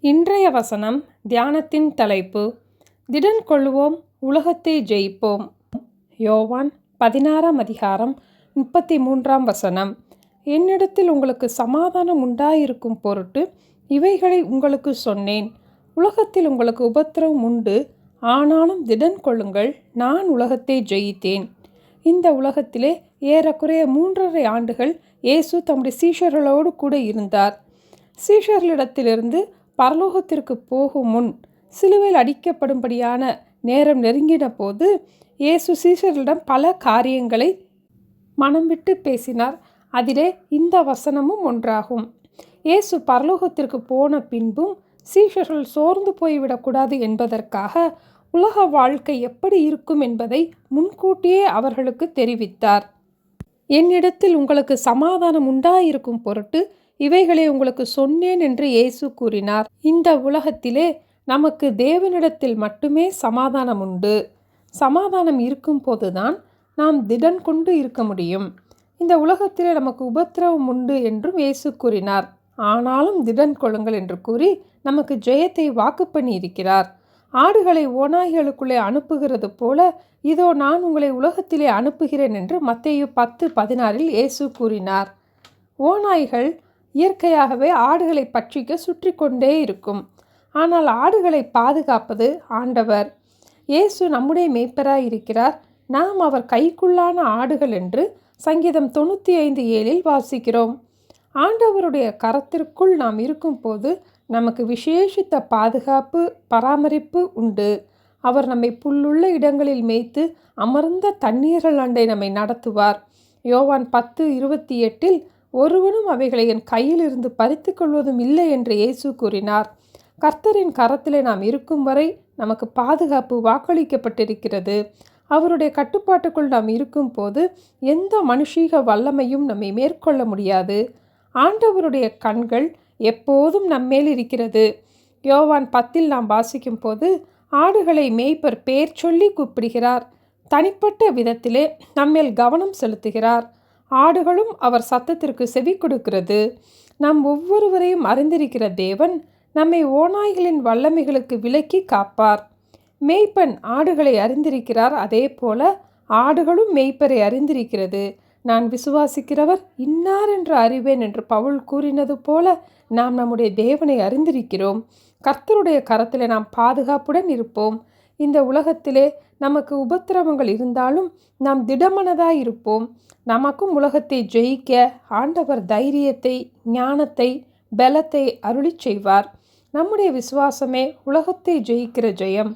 இன்றைய வசனம் தியானத்தின் தலைப்பு திடன் கொள்வோம் உலகத்தை ஜெயிப்போம். யோவான் பதினாறாம் அதிகாரம் முப்பத்தி மூன்றாம் வசனம். என்னிடத்தில் உங்களுக்கு சமாதானம் உண்டாயிருக்கும் பொருட்டு இவைகளை உங்களுக்கு சொன்னேன். உலகத்தில் உங்களுக்கு உபத்திரவம் உண்டு. ஆனாலும் திடன் கொள்ளுங்கள் நான் உலகத்தை ஜெயித்தேன். இந்த உலகத்திலே ஏறக்குறைய மூன்றரை ஆண்டுகள் இயேசு தம்முடைய சீஷர்களோடு கூட இருந்தார். சீஷர்களிடத்திலிருந்து பரலோகத்திற்கு போகும் முன் சிலுவையில் அடிக்கப்படும்படியான நேரம் நெருங்கின போது இயேசு சீஷர்களிடம் பல காரியங்களை மனம் விட்டு பேசினார். அதிலே இந்த வசனமும் ஒன்றாகும். இயேசு பரலோகத்திற்கு போன பின்பும் சீஷர்கள் சோர்ந்து போய்விடக்கூடாது என்பதற்காக உலக வாழ்க்கை எப்படி இருக்கும் என்பதை முன்கூட்டியே அவர்களுக்கு தெரிவித்தார். என்னிடத்தில் உங்களுக்கு சமாதானம் உண்டாயிருக்கும் பொருட்டு இவைகளை உங்களுக்கு சொன்னேன் என்று இயேசு கூறினார். இந்த உலகத்திலே நமக்கு தேவனிடத்தில் மட்டுமே சமாதானம் உண்டு. சமாதானம் இருக்கும்போதுதான் நாம் திடன் கொண்டு இருக்க முடியும். இந்த உலகத்திலே நமக்கு உபத்திரவம் உண்டு என்றும் இயேசு கூறினார். ஆனாலும் திடன் கொள்ளுங்கள் என்று கூறி நமக்கு ஜெயத்தை வாக்கு பண்ணி இருக்கிறார் ஆடுகளை ஓநாய்களுக்குள்ளே அனுப்புகிறது போல இதோ நான் உங்களை உலகத்திலே அனுப்புகிறேன் என்று மத்தேயு பத்து பதினாறில் இயேசு கூறினார். ஓநாய்கள் இயற்கையாகவே ஆடுகளை பற்றிக்க சுற்றி கொண்டே இருக்கும். ஆனால் ஆடுகளை பாதுகாப்பது ஆண்டவர். இயேசு நம்முடைய மேய்ப்பராய் இருக்கிறார் நாம் அவர் கைக்குள்ளான ஆடுகள் என்று சங்கீதம் தொண்ணூற்றி ஐந்து ஏழில் வாசிக்கிறோம். ஆண்டவருடைய கரத்திற்குள் நாம் இருக்கும்போது நமக்கு விசேஷித்த பாதுகாப்பு பராமரிப்பு உண்டு. அவர் நம்மை புல்லுள்ள இடங்களில் மேய்த்து அமர்ந்த தண்ணீர்கள் அண்டை நம்மை நடத்துவார். யோவான் பத்து இருபத்தி எட்டில் ஒருவனும் அவைகளை என் கையிலிருந்து பறித்து கொள்வதும் இல்லை என்று இயேசு கூறினார். கர்த்தரின் கரத்திலே நாம் இருக்கும் வரை நமக்கு பாதுகாப்பு வாக்களிக்கப்பட்டிருக்கிறது. அவருடைய கட்டுப்பாட்டுக்குள் நாம் இருக்கும் போது எந்த மனுஷீக வல்லமையும் நம்மை மேற்கொள்ள முடியாது. ஆண்டவருடைய கண்கள் எப்போதும் நம்மேல் இருக்கிறது. யோவான் பத்தில் நாம் வாசிக்கும் போது ஆடுகளை மேய்ப்பர் பேர் சொல்லி கூப்பிடுகிறார். தனிப்பட்ட விதத்திலே நம்மேல் கவனம் செலுத்துகிறார். ஆடுகளும் அவர் சத்தத்திற்கு செவி கொடுக்கிறது. நம் ஒவ்வொருவரையும் அறிந்திருக்கிற தேவன் நம்மை ஓநாய்களின் வல்லமைகளுக்கு விலக்கி காப்பார். மேய்ப்பன் ஆடுகளை அறிந்திருக்கிறார் அதே போல ஆடுகளும் மேய்ப்பரை அறிந்திருக்கிறது. நான் விசுவாசிக்கிறவர் இன்னார் என்று அறிவேன் என்று பவுல் கூறினது போல நாம் நம்முடைய தேவனை அறிந்திருக்கிறோம். கர்த்தருடைய கரத்தில் நாம் பாதுகாப்புடன் இருப்போம். இந்த உலகத்திலே நமக்கு உபத்திரவங்கள் இருந்தாலும் நாம் திடமனதாய் இருப்போம். நமக்கும் உலகத்தை ஜெயிக்க ஆண்டவர் தைரியத்தை ஞானத்தை பலத்தை அருளி செய்வார். நம்முடைய விசுவாசமே உலகத்தை ஜெயிக்கிற ஜெயம்.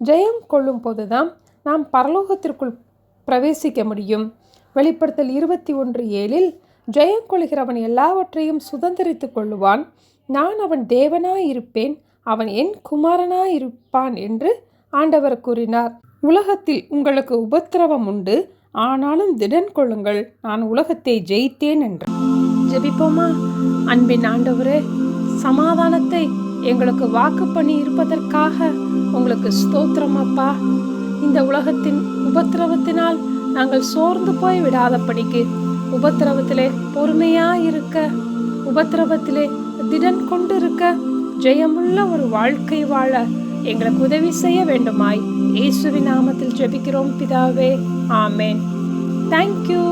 ஜெயம் கொள்ளும் போதுதான் நாம் பரலோகத்திற்குள் பிரவேசிக்க முடியும். வெளிப்படுத்தல் இருபத்தி ஒன்று ஏழில் ஜெயம் கொள்கிறவன் எல்லாவற்றையும் சுதந்திரித்து கொள்ளுவான். நான் அவன் தேவனாயிருப்பேன். அவன் என் குமாரனாயிருப்பான் என்று ஆண்டவர் கூறினார். உலகத்தில் உங்களுக்கு உபத்திரவம் உண்டு. ஆனாலும் திடன் கொள்ளுங்கள். நான் உலகத்தை ஜெயித்தேன் என்றான் ஜெபிப்போமா? அன்பின் ஆண்டவரே சமாதானத்தை எங்களுக்கு வாக்கு பண்ணி இருப்பதற்காக உங்களுக்கு ஸ்தோத்திரம் அப்பா. இந்த உலகத்தின் உபத்திரவத்தினால் நாங்கள் சோர்ந்து போய் விடாதபடிக்கு உபத்திரவத்திலே பொறுமையா இருக்க உபத்திரவத்திலே திடன் கொண்டிருக்க ஜெயமுள்ள ஒரு வாழ்க்கை வாழ எங்களுக்கு உதவி செய்ய வேண்டுமாய். இயேசுவின் நாமத்தில் ஜெபிக்கிறோம் பிதாவே. ஆமேன். தேங்க்யூ